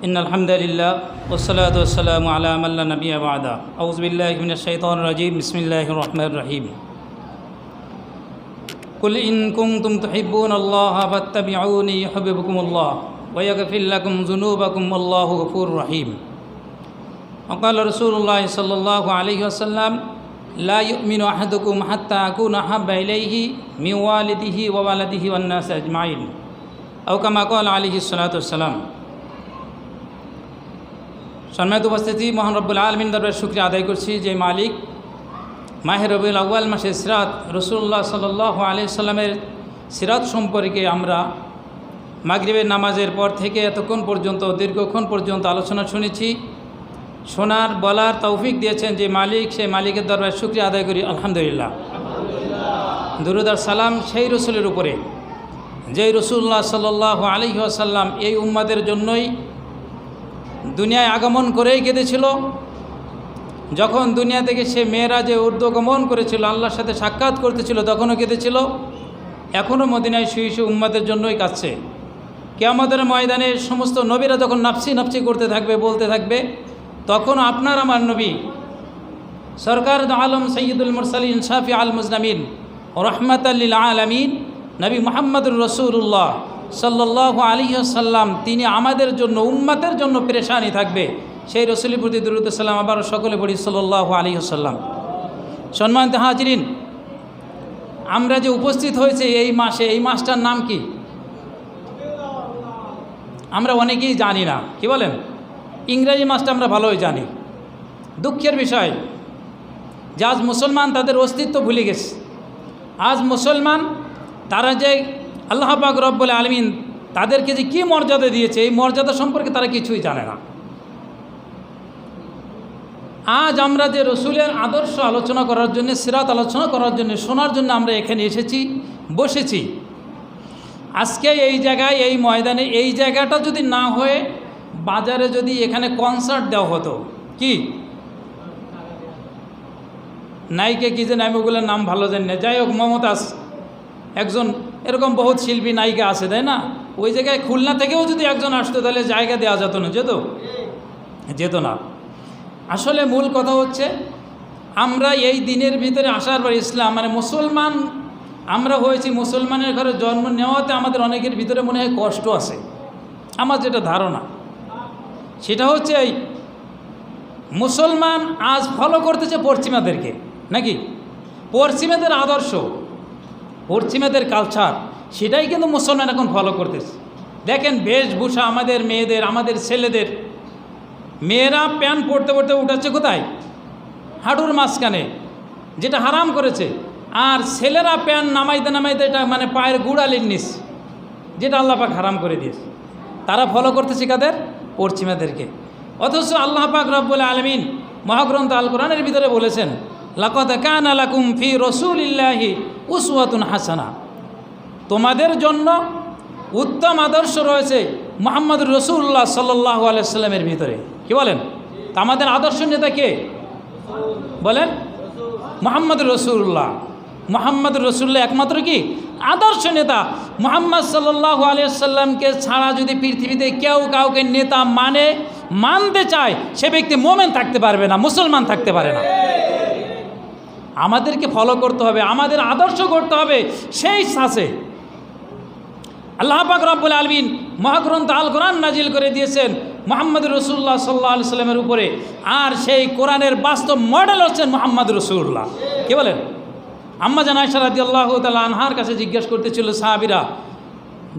إن الحمد لله والصلاة والسلام على من لا نبي بعده أعوذ بالله من الشيطان الرجيم. بسم الله الرحمن الرحيم. قل إن كنتم تحبون الله فاتبعوني يحببكم الله ويغفر لكم ذنوبكم والله غفور رحيم. وقال رسول الله صلى الله عليه وسلم لا يؤمن أحدكم حتى أكون أحب إليه من والده وولده والناس أجمعين. أو كما قال عليه الصلاة والسلام সম্মানিত উপস্থিতি, মহান রব্বুল আলমিন দরবার শুক্রিয়া আদায় করছি যে মালিক মাহের রবিউল আউ্য়াল মাসের সিরাত রসুল্লাহ সাল আলি সাল্লামের সিরাত সম্পর্কে আমরা মাগরিবের নামাজের পর থেকে এতক্ষণ পর্যন্ত, দীর্ঘক্ষণ পর্যন্ত আলোচনা শুনেছি। শোনার, বলার তৌফিক দিয়েছেন যে মালিক, সেই মালিকের দরবার শুক্রিয়া আদায় করি, আলহামদুলিল্লাহ। দুরুদার সালাম সেই রসুলের উপরে, যেই রসুল্লাহ সাল্লাহ আলী আসাল্লাম এই উম্মাদের জন্যই দুনিয়ায় আগমন করেই কেঁদেছিল। যখন দুনিয়া থেকে সে মেয়েরা যে ঊর্ধ্বগমন করেছিল, আল্লাহর সাথে সাক্ষাৎ করতেছিল, তখনও কেঁদেছিল। এখনও মদিনায় শুয়ে শুয়ে উম্মাদের জন্যই কাঁদছে। কেয়ামতের ময়দানে সমস্ত নবীরা যখন নাপসি নাপসি করতে থাকবে, বলতে থাকবে তখন আপনার আমার নবী, সরকার আলম সৈয়দুল মুরসালিন শাফি আল মুজনামিন রহমত আল্লিল আলমিন, নবী মোহাম্মদুর রসুল্লাহ সাল্লাহ আলী সাল্লাম তিনি আমাদের জন্য, উম্মাতের জন্য পেরেশানি থাকবে। সেই রসুলি প্রতি দুরুদ্দাল্লাম আবারও সকলে পড়ি সাল্লাহ আলী সাল্লাম সম্মানিত হাজরিন, আমরা যে উপস্থিত হয়েছে এই মাসে, এই মাসটার নাম কি? আমরা অনেকেই জানি না, কি বলেন? ইংরেজি মাসটা আমরা ভালোই জানি। দুঃখের বিষয়, যে আজ মুসলমান তাদের অস্তিত্ব ভুলে গেছে। আজ মুসলমান তারা যে আল্লাহ পাক রব্বুল আলমিন তাদেরকে যে কী মর্যাদা দিয়েছে, এই মর্যাদা সম্পর্কে তারা কিছুই জানে না। আজ আমরা যে রসুলের আদর্শ আলোচনা করার জন্য, সিরাত আলোচনা করার জন্য, শোনার জন্য আমরা এখানে এসেছি, বসেছি। আজকে এই জায়গায়, এই ময়দানে, এই জায়গাটা যদি না হয়ে বাজারে যদি এখানে কনসার্ট দেওয়া হতো, কি? নায়িকে কী যে নাম ওগুলোর নাম ভালো জানি না। যাই হোক, মমতাজ একজন এরকম বহুত শিল্পী, নায়িকা আছে, তাই না? ওই জায়গায় খুলনা থেকেও যদি একজন আসতো, তাহলে জায়গা দেওয়া যেত না, যেত? যেত না। আসলে মূল কথা হচ্ছে, আমরা এই দিনের ভিতরে আসার পর ইসলাম মানে মুসলমান, আমরা হয়েছি মুসলমানের ঘরে জন্ম নেওয়াতে আমাদের অনেকের ভিতরে মনে হয় কষ্ট আছে। আমার যেটা ধারণা, সেটা হচ্ছে এই মুসলমান আজ ফলো করতেছে পশ্চিমাদেরকে, নাকি? পশ্চিমাদের আদর্শ। পশ্চিমাদের কালচার সেটাই কিন্তু মুসলমান এখন ফলো করতেছে। দেখেন বেশভূষা আমাদের মেয়েদের, আমাদের ছেলেদের। মেয়েরা প্যান্ট পরতে পড়তে উঠাচ্ছে কোথায়? হাঁটুর মাঝখানে, যেটা হারাম করেছে। আর ছেলেরা প্যান্ট নামাইতে নামাইতে এটা মানে পায়ের গুড়ালির নিস যেটা আল্লাপাক হারাম করে দিয়েছে। তারা ফলো করতেছে কাদের? পশ্চিমাদেরকে। অথচ আল্লাহ পাক রব্বুল আলমিন মহাগ্রন্থ আল কোরআনের ভিতরে বলেছেন লাকত কান আলাকুম ফি রসুল ইল্লাহি উসওয়াতুন হাসানা। তোমাদের জন্য উত্তম আদর্শ রয়েছে মোহাম্মদ রসুল্লাহ সাল্লাহ আলাইস্লামের ভিতরে। কি বলেন? আমাদের আদর্শ নেতা কে? বলেন মোহাম্মদ রসুল্লাহ মোহাম্মদ রসুল্লাহ একমাত্র কি? আদর্শ নেতা। মোহাম্মদ সাল্লাহ আলিয়াল্লামকে ছাড়া যদি পৃথিবীতে কেউ কাউকে নেতা মানে মানতে চায়, সে ব্যক্তি মোমেন থাকতে পারবে না, মুসলমান থাকতে পারে না। আমাদেরকে ফলো করতে হবে, আমাদের আদর্শ করতে হবে, সেই শ্বাসে আল্লাহ পাক রব্বুল আলমিন মহাগ্রন্থ আল কোরআন নাজিল করে দিয়েছেন মোহাম্মদ রসুল্লাহ সাল্লাহ সাল্লামের উপরে। আর সেই কোরআনের বাস্তব মডেল হচ্ছেন মোহাম্মদ রসুল্লাহ। কি বলেন? আম্মাজান আয়সারাদি আল্লাহ তালা আনহার কাছে জিজ্ঞেস করতেছিল সাহাবিরা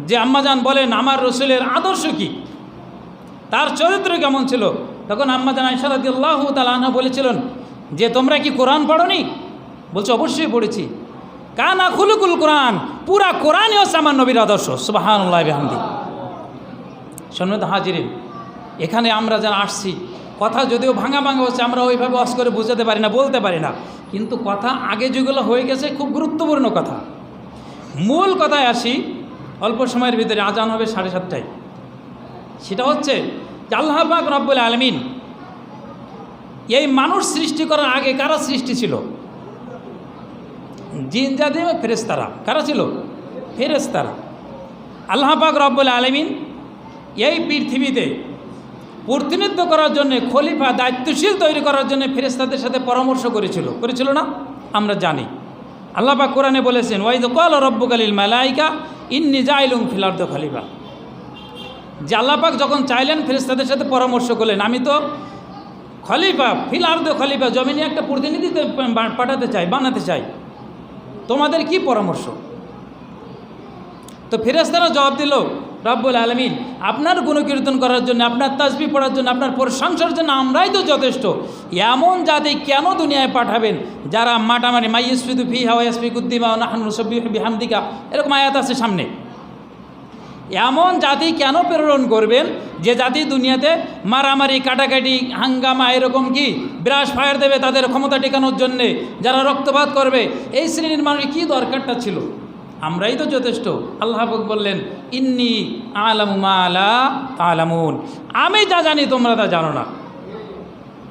যে আম্মাজান বলেন, আমার রসুলের আদর্শ কি? তার চরিত্র কেমন ছিল? তখন আম্মাজান আয়সারাদি আল্লাহ তালা আনহা বলেছিলেন, যে, তোমরা কি কোরআন পড়নি? বলছে, অবশ্যই পড়েছি। কানা খুলুকুল কোরআন, পুরা কোরআনই হচ্ছে আমার নবীর আদর্শ। সুবাহানুল্লাহ বেহামদি। সন্ন্যত এখানে আমরা যারা আসছি, কথা যদিও ভাঙা ভাঙা হচ্ছে, আমরা ওইভাবে অস করে বুঝাতে পারি না, বলতে পারি না। কিন্তু কথা আগে যেগুলো হয়ে গেছে, খুব গুরুত্বপূর্ণ কথা। মূল কথায় আসি, অল্প সময়ের ভিতরে আজান হবে সাড়ে সাতটায়। সেটা হচ্ছে যে আল্লাহ পাক রব্বুল আলমিন এই মানুষ সৃষ্টি করার আগে কারা সৃষ্টি ছিল? জিন জাতি ফেরেস্তারা কারা ছিল? ফেরেস্তারা আল্লাহ পাক রব্বুল আলমিন এই পৃথিবীতে প্রতিনিধিত্ব করার জন্য, খলিফা দায়িত্বশীল তৈরি করার জন্য ফেরেস্তাদের সাথে পরামর্শ করেছিল। করেছিল না? আমরা জানি। আল্লাহ পাক কোরআনে বলেছেন, ওয়াইদ কল রব্বুকালিল মালাইকা ইন্নি জাইলুম ফিলার্দ খলিফা। যে আল্লাপাক যখন চাইলেন ফেরেস্তাদের সাথে পরামর্শ করলেন, আমি তো খলিফা ফিলার্দ খলিফা, জমিনে একটা প্রতিনিধি তো পা- পাঠাতে চাই, বানাতে চাই। তোমাদের কি পরামর্শ? তো ফেরেস্তারা জবাব দিল, রব্বুল আলমিন, আপনার গুণকীর্তন করার জন্য, আপনার তাজবি পড়ার জন্য, আপনার প্রশংসার জন্য আমরাই তো যথেষ্ট। এমন জাতি কেন দুনিয়ায় পাঠাবেন? যারা মাটামারি, মাইয়সফিদু ফি হাওয়াসফি কুদ্দিমা নাহান সব্বি এরকম আয়াত আছে সামনে। এমন জাতি কেন প্রেরণ করবেন? যে জাতি দুনিয়াতে মারামারি, কাটাকাটি, হাঙ্গামা, এরকম কি বিরাস ফায়ার দেবে তাদের ক্ষমতা টেকানোর জন্যে? যারা রক্তপাত করবে, এই শ্রেণির মানুষের কী দরকারটা ছিল? আমরাই তো যথেষ্ট। আল্লাহ বললেন, ইন্নি আলামু মালা আলামুন আমি যা জানি তোমরা তা জানো না।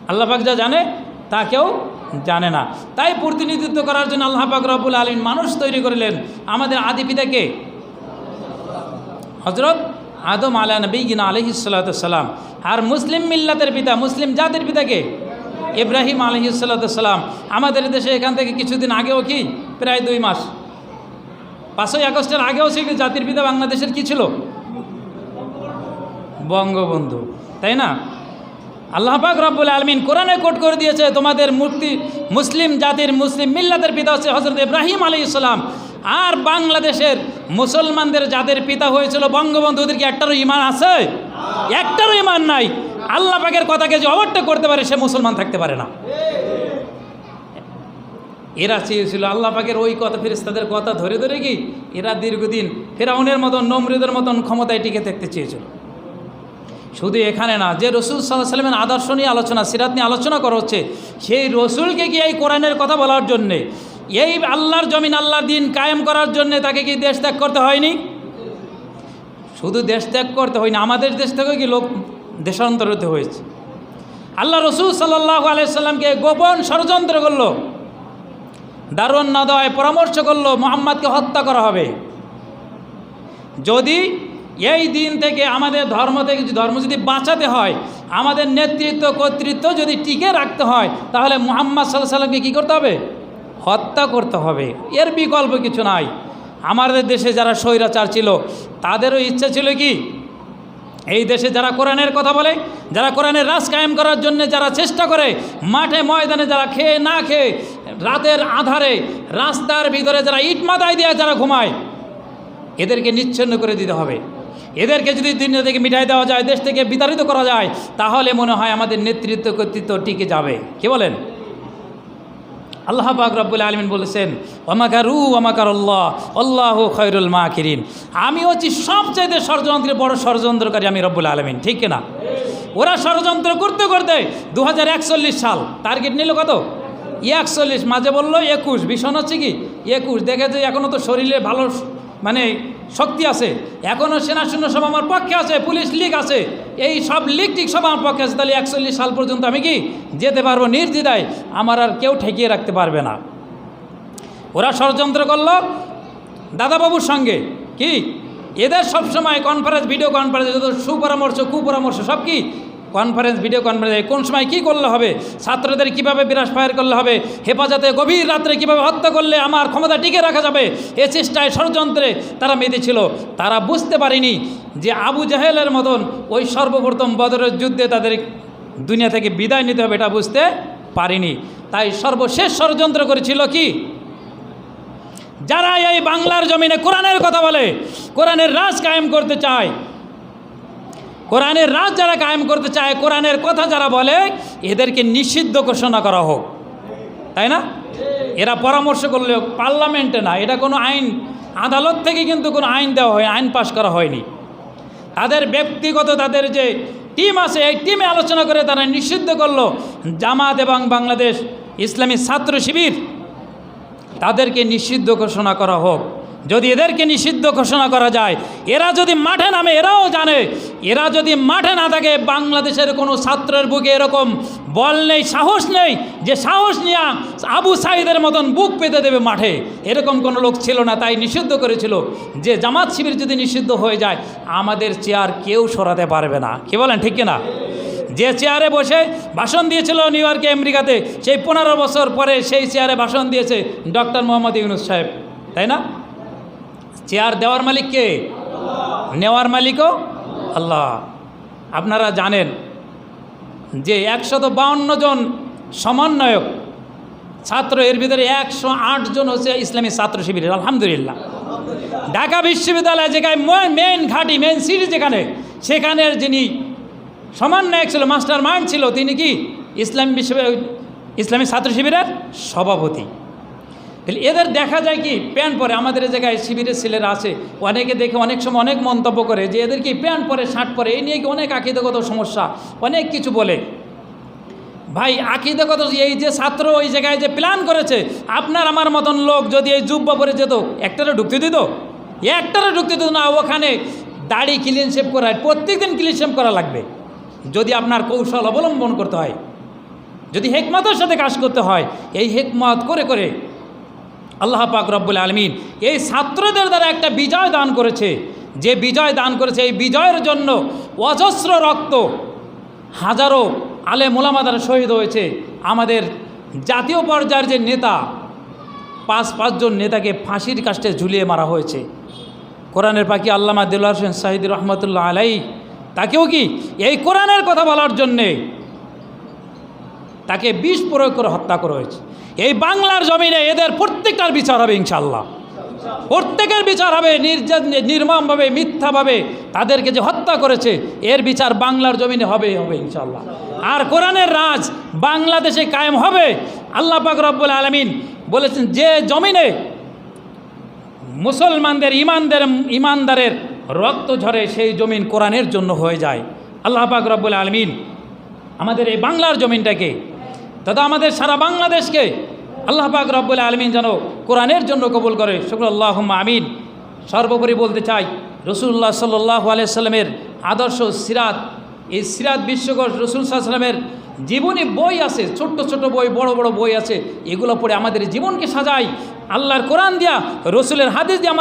আল্লাহ পাক যা জানে, তা কেউ জানে না। তাই প্রতিনিধিত্ব করার জন্য আল্লাহ পাক রব্বুল আলমিন মানুষ তৈরি করলেন। আমাদের আদি পিতাকে হজরত আদম আলা নবীন আলহিসাল্লাম আর মুসলিম মিল্লাতের পিতা, মুসলিম জাতির পিতাকে? ইব্রাহিম আলহিসাল্লাম আমাদের দেশে এখান থেকে কিছুদিন আগেও কি? প্রায় দুই মাস। পাঁচই আগস্টের আগেও সে জাতির পিতা বাংলাদেশের কি ছিল? বঙ্গবন্ধু। তাই না? আল্লাহ পাক রব্বুল আলমিন কোরআনে কোট করে দিয়েছে, তোমাদের মুক্তি মুসলিম জাতির, মুসলিম মিল্লাতের পিতা হচ্ছে হজরত ইব্রাহিম আলী ইসলাম আর বাংলাদেশের মুসলমানদের যাদের পিতা হয়েছিল বঙ্গবন্ধু ওদেরকে একটারও ইমান আছে? একটারও ইমান নাই। আল্লাহ পাকের কথাকে যে অবট্য করতে পারে, সে মুসলমান থাকতে পারে না। এরা চেয়েছিল আল্লাহ পাকের ওই কথা ফেরেস্তাদের কথা ধরে ধরে কি এরা দীর্ঘদিন ফেরাউনের মতন, নমরুদের মতন ক্ষমতায় টিকে থাকতে চেয়েছিল। শুধু এখানে না, যে রসুল সাল্লাহ সাল্লামের আদর্শ নিয়ে আলোচনা, সিরাত নিয়ে আলোচনা করা হচ্ছে, সেই রসুলকে কি এই কোরআনের কথা বলার জন্যে? এই আল্লাহর জমিন, আল্লাহর দিন কায়েম করার জন্যে তাকে কি দেশ ত্যাগ করতে হয়নি? শুধু দেশ ত্যাগ করতে হয়নি, আমাদের দেশ থেকেও কি লোক দেশান্তরিত হয়েছে? আল্লাহ রসুল সাল্লাহ আলাইসাল্লামকে গোপন ষড়যন্ত্র করল, দারুণ না দেওয়ায় পরামর্শ করল, মোহাম্মদকে হত্যা করা হবে। যদি এই দিন থেকে আমাদের ধর্ম থেকে ধর্ম যদি বাঁচাতে হয়, আমাদের নেতৃত্ব কর্তৃত্ব যদি টিকে রাখতে হয়, তাহলে মুহাম্মদ সাল্লাহ সাল্লামকে কী করতে হবে? হত্যা করতে হবে। এর বিকল্প কিছু নাই। আমাদের দেশে যারা স্বৈরাচার ছিল, তাদেরও ইচ্ছা ছিল কি? এই দেশে যারা কোরআনের কথা বলে, যারা কোরআনের রাজ কায়েম করার জন্য যারা চেষ্টা করে, মাঠে ময়দানে যারা খেয়ে না খেয়ে, রাতের আধারে রাস্তার ভিতরে যারা ইট মাথায় দিয়ে যারা ঘুমায়, এদেরকে নিচ্ছন্ন করে দিতে হবে। এদেরকে যদি দুনিয়া থেকে মিটাই দেওয়া যায়, দেশ থেকে বিতাড়িত করা যায়, তাহলে মনে হয় আমাদের নেতৃত্ব কর্তৃত্ব টিকে যাবে। কি বলেন? আল্লাহ পাক রব্বুল আলমিন বলেছেন অমাকারু অমাকার আল্লাহ আল্লাহ খৈরুল মা কিরিন আমি হচ্ছি সবচাইতে ষড়যন্ত্রের বড় ষড়যন্ত্রকারী আমি রব্বুল আলমিন, ঠিক না ওরা ষড়যন্ত্র করতে করতে দু হাজার একচল্লিশ সাল, টার্গেট নিল কত? একচল্লিশ, মাঝে বলল একুশ, ভীষণ হচ্ছে কি? একুশ দেখে যে এখনও তো শরীরে ভালো মানে শক্তি আছে। এখনও সেনা শূন্য সব আমার পক্ষে আছে, পুলিশ লীগ আছে। এই সব লীগ টিক সব আমার পক্ষে আছে, তাহলে একচল্লিশ সাল পর্যন্ত আমি কি যেতে পারব নির্দ্বিধায়? আমার আর কেউ ঠেকিয়ে রাখতে পারবে না। ওরা ষড়যন্ত্র করল দাদাবাবুর সঙ্গে। কি? এদের সবসময় কনফারেন্স ভিডিও কনফারেন্স সুপরামর্শ, কুপরামর্শ, সব কি কনফারেন্স ভিডিও কনফারেন্স কোন সময় কি করলে হবে? ছাত্রদের কীভাবে বিরাস ফায়ার করলে হবে? হেফাজতে গভীর রাত্রে কীভাবে হত্যা করলে আমার ক্ষমতা টিকে রাখা যাবে? এ চেষ্টায় ষড়যন্ত্রে তারা মেতেছিল তারা বুঝতে পারেনি যে আবু জাহেলের মতন ওই সর্বপ্রথম বদরের যুদ্ধে তাদের দুনিয়া থেকে বিদায় নিতে হবে এটা বুঝতে পারিনি। তাই সর্বশেষ ষড়যন্ত্র করেছিল কি? যারা এই বাংলার জমিনে কোরআনের কথা বলে, কোরআনের রাজ কায়েম করতে চায় কোরআনের রাজ যারা কায়েম করতে চায়, কোরআনের কথা যারা বলে, এদেরকে নিষিদ্ধ ঘোষণা করা হোক। তাই না? এরা পরামর্শ করলে পার্লামেন্টে না, এটা কোনো আইন, আদালত থেকে কিন্তু কোনো আইন দেওয়া হয়, আইন পাশ করা হয়নি। তাদের ব্যক্তিগত, তাদের যে টিম আছে, এই টিমে আলোচনা করে তারা নিষিদ্ধ করল, জামাত এবং বাংলাদেশ ইসলামী ছাত্র শিবির। তাদেরকে নিষিদ্ধ ঘোষণা করা হোক। যদি এদেরকে নিষিদ্ধ ঘোষণা করা যায়, এরা যদি মাঠে নামে, এরাও জানে, এরা যদি মাঠে না থাকে, বাংলাদেশের কোনো ছাত্রের বুকে এরকম বল নেই, সাহস নেই, যে সাহস নিয়ে আবু সাইদের মতন বুক পেতে দেবে মাঠে, এরকম কোনো লোক ছিল না, তাই নিষিদ্ধ করেছিল যে জামাত শিবির যদি নিষিদ্ধ হয়ে যায়, আমাদের চেয়ার কেউ সরাতে পারবে না। কি বলেন, ঠিক কিনা? যে চেয়ারে বসে ভাষণ দিয়েছিল নিউ ইয়র্কে, আমেরিকাতে, সেই পনেরো বছর পরে সেই চেয়ারে ভাষণ দিয়েছে ডক্টর মোহাম্মদ ইউনুস সাহেব, তাই না? চেয়ার দেওয়ার মালিক কে? নেওয়ার মালিকও আল্লাহ। আপনারা জানেন যে একশত বাউন্ন জন সমন্বয়ক ছাত্র, এর ভিতরে একশো আট জন হচ্ছে ইসলামী ছাত্র শিবিরের, আলহামদুলিল্লাহ। ঢাকা বিশ্ববিদ্যালয় যেখানে মেন ঘাঁটি মেন সিটি যেখানে সেখানের যিনি সমন্বয়ক ছিল মাস্টার মাইন্ড ছিল, তিনি কি? ইসলাম বিশ্ব ইসলামী ছাত্র শিবিরের সভাপতি। তাহলে এদের দেখা যায় কি? প্যান্ট পরে, আমাদের জায়গায় শিবিরের ছেলেরা আছে, অনেকে দেখে অনেক সময় অনেক মন্তব্য করে যে এদের কি প্যান্ট পরে, শার্ট পরে, এই নিয়ে কি অনেক আকিদগত সমস্যা, অনেক কিছু বলে। ভাই, আকিদগত এই যে ছাত্র ওই জায়গায় যে প্ল্যান করেছে, আপনার আমার মতন লোক যদি এই জুব্বা পরে যেত, একটারে ঢুকতে দিত? একটারে ঢুকতে দিত না, ওখানে দাড়ি ক্লিন শেপ করা প্রত্যেক দিন ক্লিন শেপ করা লাগবে। যদি আপনার কৌশল অবলম্বন করতে হয়, যদি হেকমতের সাথে কাজ করতে হয়, এই হেকমত করে করে আল্লাহ পাক রব্বুল আলমিন এই ছাত্রদের দ্বারা একটা বিজয় দান করেছে। যে বিজয় দান করেছে এই বিজয়ের জন্য অজস্র রক্ত হাজারো আলে মোলামাদার শহীদ হয়েছে। আমাদের জাতীয় পর্যায়ের যে নেতা, পাঁচ পাঁচজন নেতাকে ফাঁসির কাষ্টে ঝুলিয়ে মারা হয়েছে। কোরআনের পাখি আল্লামা দিল্লা হোসেন সাহিদ রহমতুল্লাহ আলাই তাকেও কি এই কোরআনের কথা বলার জন্যে তাকে বিষ প্রয়োগ করে হত্যা করা হয়েছে। এই বাংলার জমিনে এদের প্রত্যেকটার বিচার হবে ইনশাল্লাহ প্রত্যেকের বিচার হবে নির্যাত, নির্মমভাবে, মিথ্যাভাবে তাদেরকে যে হত্যা করেছে, এর বিচার বাংলার জমিনে হবে হবে ইনশাল্লাহ আর কোরআনের রাজ বাংলাদেশে কায়েম হবে, আল্লাহ পাক রব্বুল আলমিন বলেছেন, যে জমিনে মুসলমানদের, ইমানদের, ইমানদারের রক্ত ঝরে, সেই জমিন কোরআনের জন্য হয়ে যায়। আল্লাহ পাক রব্বুল আলমিন আমাদের এই বাংলার জমিনটাকে তথা আমাদের সারা বাংলাদেশকে আল্লাহ পাক রব্বুল আলমিন যেন কোরআনের জন্য কবুল করে। শুক্র আল্লাহ আমিন। সর্বোপরি বলতে চাই রসুল্লাহ সাল্লাহ আলিয়াল্লামের আদর্শ সিরাত, এই সিরাত বিশ্বকোষ রসুল সাল্লামের জীবনী বই আছে, ছোট্ট ছোট বই, বড় বড় বই আছে, এগুলো পড়ে আমাদের জীবনকে সাজাই আল্লাহর কোরআন দিয়া, রসুলের হাদিস দিয়ে